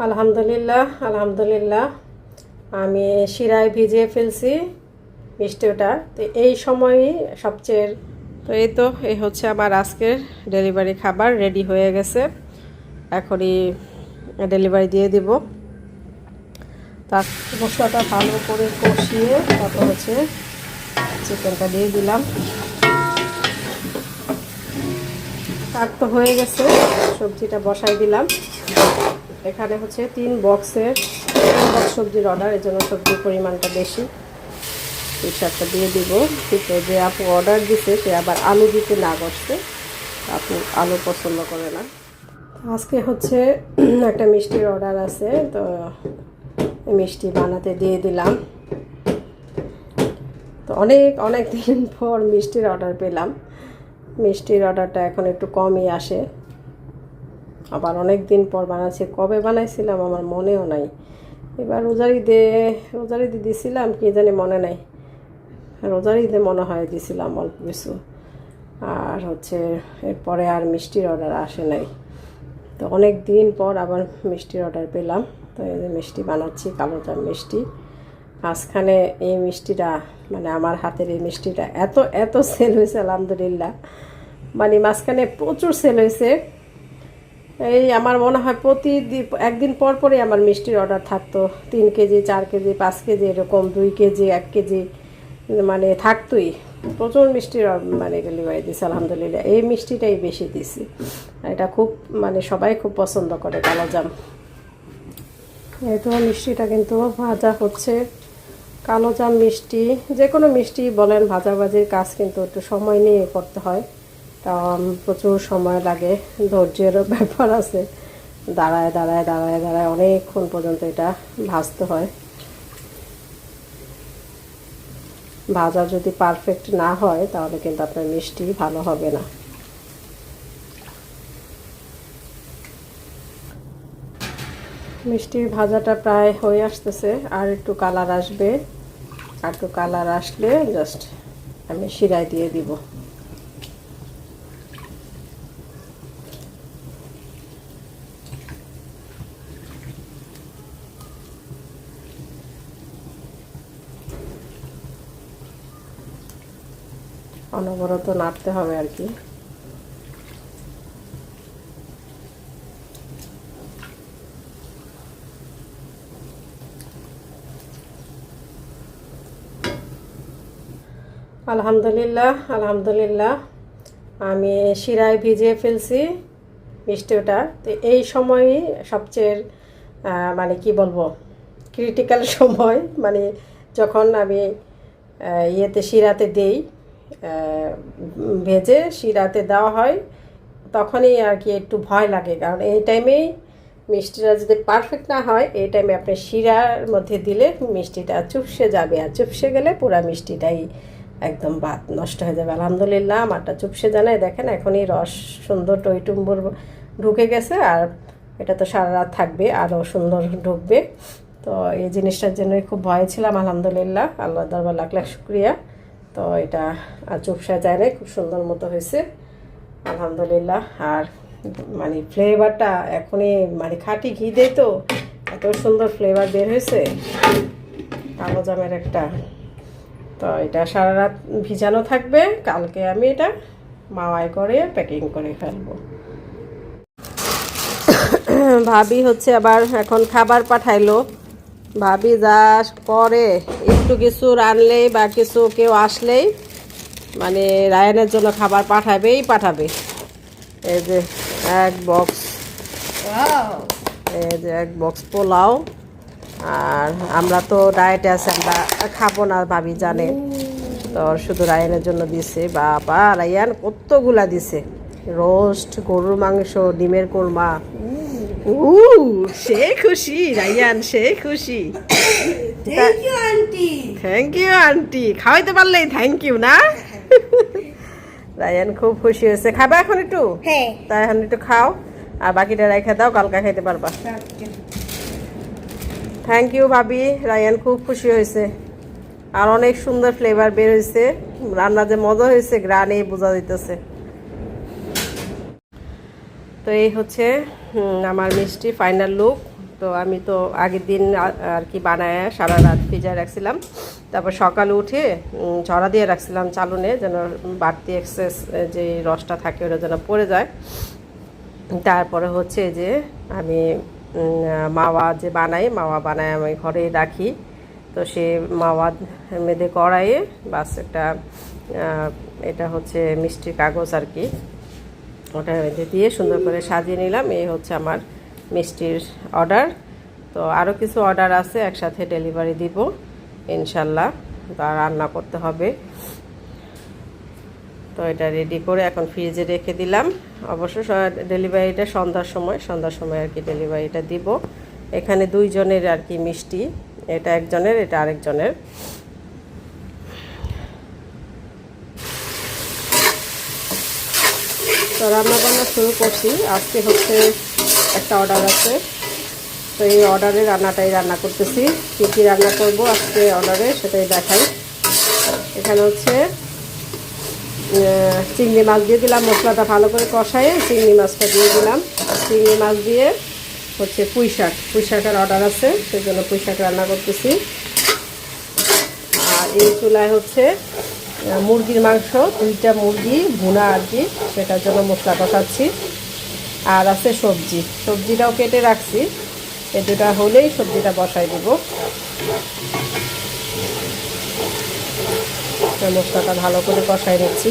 আলহামদুলিল্লাহ আলহামদুলিল্লাহ। আমি শিরায় ভিজিয়ে ফেলছি মিষ্টিটা তো এই সময়ই সবচেয়ে, তো এই তো, এই হচ্ছে আমার আজকের ডেলিভারি খাবার, রেডি হয়ে গেছে। এখনই ডেলিভারি দিয়ে দিব। তার মশলাটা ভালো করে কষিয়ে তারপর হচ্ছে চিকেনটা দিয়ে দিলাম। তার তো হয়ে গেছে, সবজিটা বসাই দিলাম। এখানে হচ্ছে তিন বক্সের সবজির অর্ডার এর জন্য সবজির পরিমাণটা বেশি। শাকটা দিয়ে দিব। কিন্তু যে আপু অর্ডার দিছে, সে আবার আলু দিতে না করছে আপু আলু পছন্দ করে না। আজকে হচ্ছে একটা মিষ্টির অর্ডার আছে। তো মিষ্টি বানাতে দিয়ে দিলাম। তো অনেক অনেক দিন পর মিষ্টির অর্ডার পেলাম। মিষ্টির অর্ডারটা এখন একটু কমই আসে। আবার অনেক দিন পর বানাচ্ছি। কবে বানাইছিলাম আমার মনেও নাই। এবার রোজার ঈদে রোজার ঈদে দিছিলাম, কি জানি মনে নাই। রোজার ঈদে মনে হয় দিছিলাম অল্প কিছু। আর হচ্ছে এরপরে আর মিষ্টির অর্ডার আসে নাই। তো অনেক দিন পর আবার মিষ্টির অর্ডার পেলাম। তো এই যে মিষ্টি বানাচ্ছি, কালো জাম মিষ্টি। মাঝখানে এই মিষ্টিটা মানে আমার হাতের এই মিষ্টিটা এত এত সেল হয়েছে, আলহামদুলিল্লাহ। মানে মাঝখানে প্রচুর সেল হয়েছে। এই আমার মনে হয় প্রতিদিন একদিন পর পরই আমার মিষ্টির অর্ডার থাকতো। তিন কেজি, চার কেজি, পাঁচ কেজি, এরকম দুই কেজি, এক কেজি মানে থাকতোই। প্রচুর মিষ্টির মানে ডেলিভারি দিছে, আলহামদুলিল্লাহ। এই মিষ্টিটাই বেশি দিছি। এটা খুব মানে সবাই খুব পছন্দ করে কালো জাম এই তো মিষ্টিটা কিন্তু ভাজা হচ্ছে। কালো জাম মিষ্টি যে কোনো মিষ্টি বলেন, ভাজাভাজির কাজ কিন্তু একটু সময় নিয়ে করতে হয়। তা প্রচুর সময় লাগে। ধৈর্যেরও ব্যাপার আছে। দাঁড়ায় দাঁড়ায় দাঁড়ায় দাঁড়ায় অনেকক্ষণ পর্যন্ত এটা ভাজতে হয়। ভাজা যদি পারফেক্ট না হয়, তাহলে কিন্তু আপনার মিষ্টি ভালো হবে না। মিষ্টির ভাজাটা প্রায় হয়ে আসতেছে। আর একটু কালার আসবে। আর একটু কালার আসলে জাস্ট আমি শিরায় দিয়ে দিব। অনবরত নাড়তে হবে আর কি। আলহামদুলিল্লাহ আলহামদুলিল্লাহ। আমি শিরায় ভিজিয়ে ফেলছি মিষ্টিটা। তো এই সময়ই সবচেয়ে মানে কি বলব ক্রিটিক্যাল সময়। মানে যখন আমি ইয়েতে শিরাতে দেই ভেজে শিরাতে দেওয়া হয়, তখনই আর কি একটু ভয় লাগে। কারণ এই টাইমেই মিষ্টিটা যদি পারফেক্ট না হয়, এই টাইমে আপনি শিরার মধ্যে দিলে মিষ্টিটা চুপসে যাবে। আর চুপসে গেলে পুরো মিষ্টিটাই একদম বাদ, নষ্ট হয়ে যাবে। আলহামদুলিল্লাহ, আমারটা চুপসে জানায়। দেখেন, এখনই রস সুন্দর টইটুম্বর ঢুকে গেছে। আর এটা তো সারা রাত থাকবে আরও সুন্দর ঢুকবে। তো এই জিনিসটার জন্যই খুব ভয় ছিলাম, আলহামদুলিল্লাহ। আল্লাহ দরবার লাখ লাখ শুক্রিয়া। তো এটা চুপসা যায় না খুব সুন্দর মতো হয়েছে। আলহামদুলিল্লাহ, আর মানে ফ্লেভারটা এখনই মানে খাঁটি ঘি দেয় তো, এত সুন্দর ফ্লেভার বের হয়েছে। কালো জামের একটা। তো এটা সারা রাত ভিজানো থাকবে, কালকে আমি এটা মাওয়াই করে প্যাকিং করে ফেলব। ভাবি হচ্ছে আবার এখন খাবার পাঠাইলো। ভাবি, যা করে। একটু কিছু রানলেই বা কিছু কেউ আসলেই মানে রায়নের জন্য খাবার পাঠাবেই পাঠাবে। এই যে এক বক্স এই যে এক বক্স পোলাও, আর আমরা তো ডায়েটে আছি, আমরা খাব না, ভাবি জানে। তো শুধু রায়ানের জন্য দিছে। বাবা, রায়ান কতগুলা দিছে? রোস্ট, গরুর মাংস, ডিমের কোরমা। উ সে খুশি রায়ান সে খুশি. থ্যাংক ইউ আন্টি খাওয়াইতে পারলেই থ্যাংক ইউ না? রায়ান খুব খুশি হয়েছে। খাবা এখন একটু? হ্যাঁ। তাই এখন একটু খাও। আর বাকিটা রেখে দাও কালকে খাইতে পারবা। থ্যাংক ইউ ভাবি। রায়ান খুব খুশি হয়েছে। আর অনেক সুন্দর ফ্লেভার বের হয়েছে। রান্না যে মজা হয়েছে গ্রানেই বোঝা দিতেছে তো এই হচ্ছে আমার মিষ্টি ফাইনাল লুক তো আমি তো আগের দিন আর কি বানায় সারা রাত ভিজায় রাখছিলাম। তারপর সকালে উঠে ঝরা দিয়ে রাখছিলাম চালুনে যেন বাড়তি এক্সেস যে রসটা থাকে ওটা যেন পড়ে যায়। তারপরে হচ্ছে যে আমি মাওয়া যে বানাই, মাওয়া বানায় আমি ঘরেই রাখি। তো সে মাওয়া মেদে কড়াইয়ে বাস একটা এটা হচ্ছে মিষ্টির কাগজ আর কি। ওটা মধ্যে দিয়ে সুন্দর করে সাজিয়ে নিলাম। এই হচ্ছে আমার মিষ্টির অর্ডার। তো আরও কিছু অর্ডার আছে, একসাথে ডেলিভারি দিব, ইনশাল্লাহ। তা রান্না করতে হবে। তো এটা রেডি করে এখন ফ্রিজে রেখে দিলাম। অবশ্য ডেলিভারিটা সন্ধ্যার সময় সন্ধ্যার সময় আর কি ডেলিভারিটা দিব। এখানে দুইজনের আর কি মিষ্টি, এটা একজনের, এটা আরেকজনের। তো রান্না বান্না শুরু করছি। আজকে হচ্ছে একটা অর্ডার আছে। তো এই অর্ডারে রান্নাটাই রান্না করতেছি। কী কী রান্না করব আজকে অর্ডারে সেটাই দেখাই। এখানে হচ্ছে চিংড়ি মাছ দিয়ে দিলাম, মশলাটা ভালো করে কষায়ে চিংড়ি মাছটা দিয়ে দিলাম। চিংড়ি মাছ দিয়ে হচ্ছে পুঁই শাক। পুঁই শাকের অর্ডার আছে, সেই জন্য পুঁই শাক রান্না করতেছি। আর এই চুলায় হচ্ছে মুরগির মাংস, দুইটা মুরগি, ভুনা আর কি, সেটার জন্য মশলা কষাচ্ছি আর আছে সবজি। সবজিটাও কেটে রাখছি। দুটা হলেই সবজিটা বসাই দেব। মশলাটা ভালো করে কষাই নিচ্ছি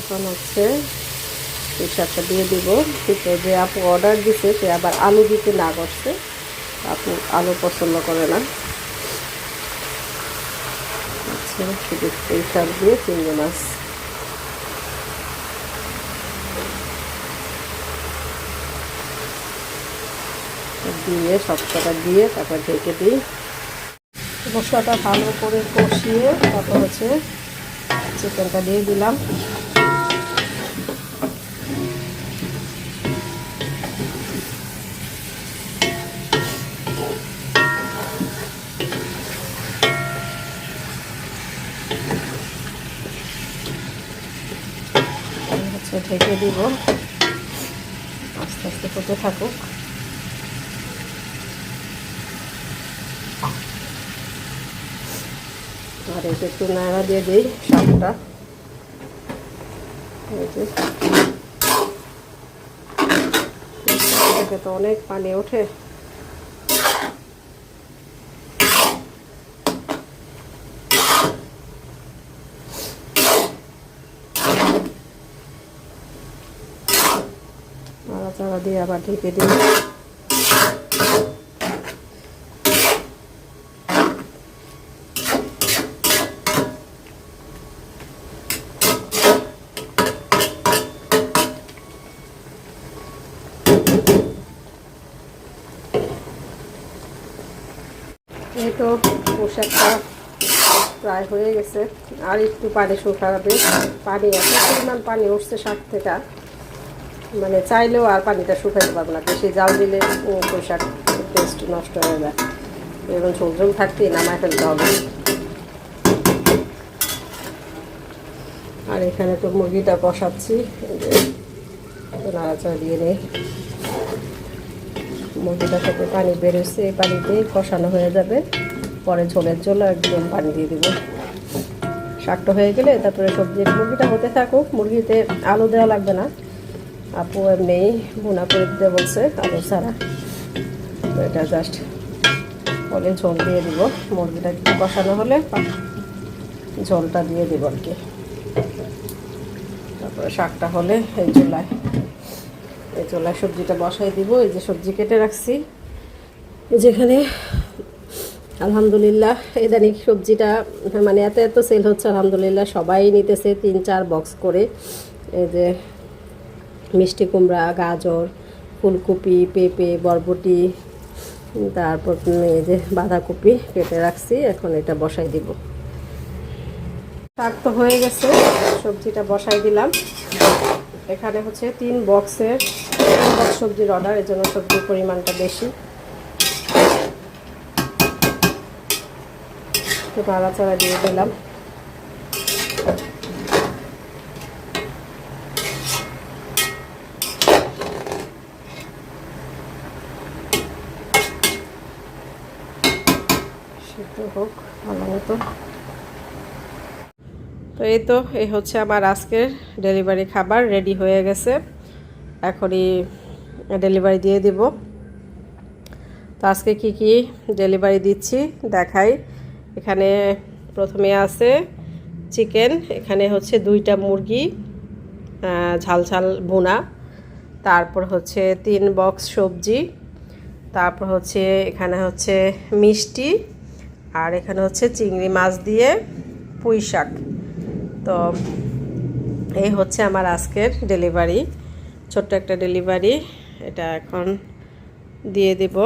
এখন হচ্ছে শাকটা দিয়ে দিব। কিন্তু যে আপু অর্ডার দিছে, সে আবার আলু দিতে না করছে। আপু আলু পছন্দ করে না। আচ্ছা শাক দিয়ে চিংড়ি মাছ। দিয়ে সবকটা দিয়ে তারপর ঢেকে দিই। মশলাটা ভালো করে কষিয়ে তারপর হচ্ছে চিকেনটা দিয়ে দিলাম। ঢেকে দিব। আস্তে আস্তে ফুটে থাকুক। আর এটা একটু নাড়া দিয়ে দিই শাকটা। তো অনেক পানি ওঠে। নাড়াচাড়া দিয়ে আবার ঢেকে দিই। তো পোশাকটা প্রায় হয়ে গেছে। আর একটু পানি শুকাবে। পানি এত পরিমাণ পানি উঠছে শাক থেকে। মানে চাইলেও আর পানিটা শুকাইতে পারব না। বেশি জাল দিলে পোশাক টেস্ট নষ্ট হয়ে যায়। এবং ঝোল থাকতেই নামায় ফেলতে হবে। আর এখানে তো মুরগিটা একটু নাড়াচাড়া দিয়ে নেই। মুরগিটা থেকে পানি বেরোচ্ছে, এই পানিতেই কষানো হয়ে যাবে। পরে ঝোলের জন্য একদম পানি দিয়ে দিব। শাকটা হয়ে গেলে তারপরে সবজি মুরগিটা হতে থাকুক, মুরগিতে আলু দেওয়া লাগবে না। আপু আর এমনি বোনা করে দিতে বলছে আলু ছাড়া তো এটা জাস্ট বলে ঝোল দিয়ে দিব, মুরগিটা একটু কষানো হলে ঝোলটা দিয়ে দিব আর কি। তারপরে শাকটা হলে এই চুলায় এই চুলায় সবজিটা বসাই দিব, এই যে সবজি কেটে রাখছি। যেখানে আলহামদুলিল্লাহ ইদানিং সবজিটা মানে এত এত সেল হচ্ছে, আলহামদুলিল্লাহ সবাই নিতেছে তিন চার বক্স করে। এই যে মিষ্টি কুমড়া, গাজর, ফুলকপি, পেঁপে, বরবটি, তারপর এই যে বাঁধাকপি কেটে রাখছি, এখন এটা বসাই দিব। শাক তো হয়ে গেছে, সবজিটা বসাই দিলাম। এখানে হচ্ছে তিন বক্সের, তিন বক্স সবজির অর্ডার এর জন্য সবজির পরিমাণটা বেশি। একটু নাড়াচাড়া দিয়ে দিলাম। মতো তো এই তো, এই হচ্ছে আমার আজকের ডেলিভারি খাবার, রেডি হয়ে গেছে। এখনই ডেলিভারি দিয়ে দিব। তো আজকে কি কি ডেলিভারি দিচ্ছি দেখাই। এখানে প্রথমে আছে চিকেন, এখানে হচ্ছে দুইটা মুরগি ঝাল ঝাল ভুনা, তারপর হচ্ছে তিন বক্স সবজি, তারপর হচ্ছে এখানে হচ্ছে মিষ্টি আর এখানে হচ্ছে চিংড়ি মাছ দিয়ে পুঁই শাক। তো এই হচ্ছে আমার আজকের ডেলিভারি। ছোট্ট একটা ডেলিভারি। এটা এখন দিয়ে দিব।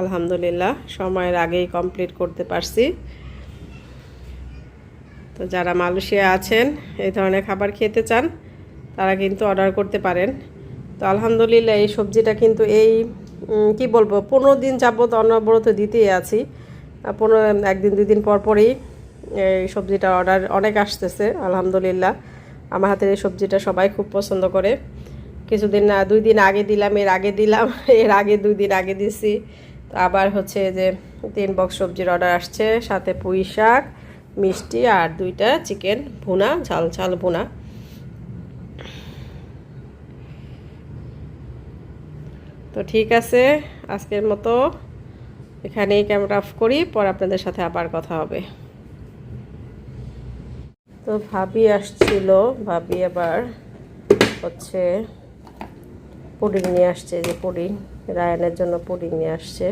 আলহামদুলিল্লাহ, সময়ের আগেই কমপ্লিট করতে পারছি। তো যারা মালয়েশিয়া আছেন, এই ধরনের খাবার খেতে চান, তারা কিন্তু অর্ডার করতে পারেন। তো আলহামদুলিল্লাহ, এই সবজিটা কিন্তু এই কি বলব, পনেরো দিন যাবত অনবরত দিতেই আছি। পনেরো, একদিন, দুই দিন পর পরই এই সবজিটা অর্ডার অনেক আসতেছে, আলহামদুলিল্লাহ। আমার হাতের এই সবজিটা সবাই খুব পছন্দ করে। কিছুদিন না দুই দিন আগে দিলাম, এর আগে দিলাম, এর আগে দুই দিন আগে দিছি। তো আবার হচ্ছে যে তিন বক্স সবজির অর্ডার আসছে, সাথে পুঁই শাক, মিষ্টি আর দুইটা চিকেন ভুনা, ঝাল ঝাল ভুনা। তো ঠিক আছে, আজকের মতো। এখানেই ক্যামেরা অফ করি, পর আপনাদের সাথে আবার কথা হবে। তো ভাবি আসছিল, ভাবি আবার হচ্ছে পুডিং নিয়ে আসছে যে পুডিং, রায়ানের জন্য পুডিং নিয়ে আসছে।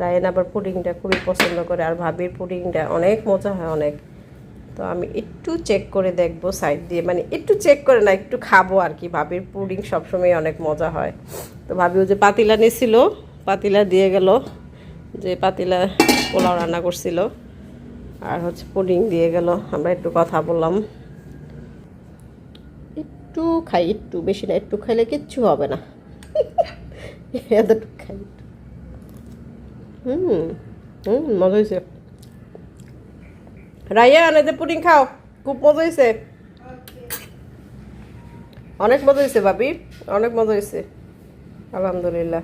রায়ান আবার পুডিংটা খুবই পছন্দ করে, আর ভাবির পুডিংটা অনেক মজা হয় অনেক। তো আমি একটু চেক করে দেখব সাইড দিয়ে মানে একটু চেক করে না, একটু খাব আর কি। ভাবির পুডিং সবসময় অনেক মজা হয়। তো ভাবিও যে পাতিলা নিয়েছিল পাতিলা দিয়ে গেল। যে পাতিলা পোলাও রান্না করছিল, আর হচ্ছে পুডিং দিয়ে গেল। আমরা একটু কথা বললাম। একটু খাই, একটু বেশি না, একটু খাইলে কিচ্ছু হবে না। এতটুকু খাই। হুম হুম, মজা হয়েছে রাইয়ান এতে পুডিং খাও, খুব মজা হয়েছে অনেক মজা হয়েছে ভাবি। অনেক মজা হয়েছে আলহামদুলিল্লাহ।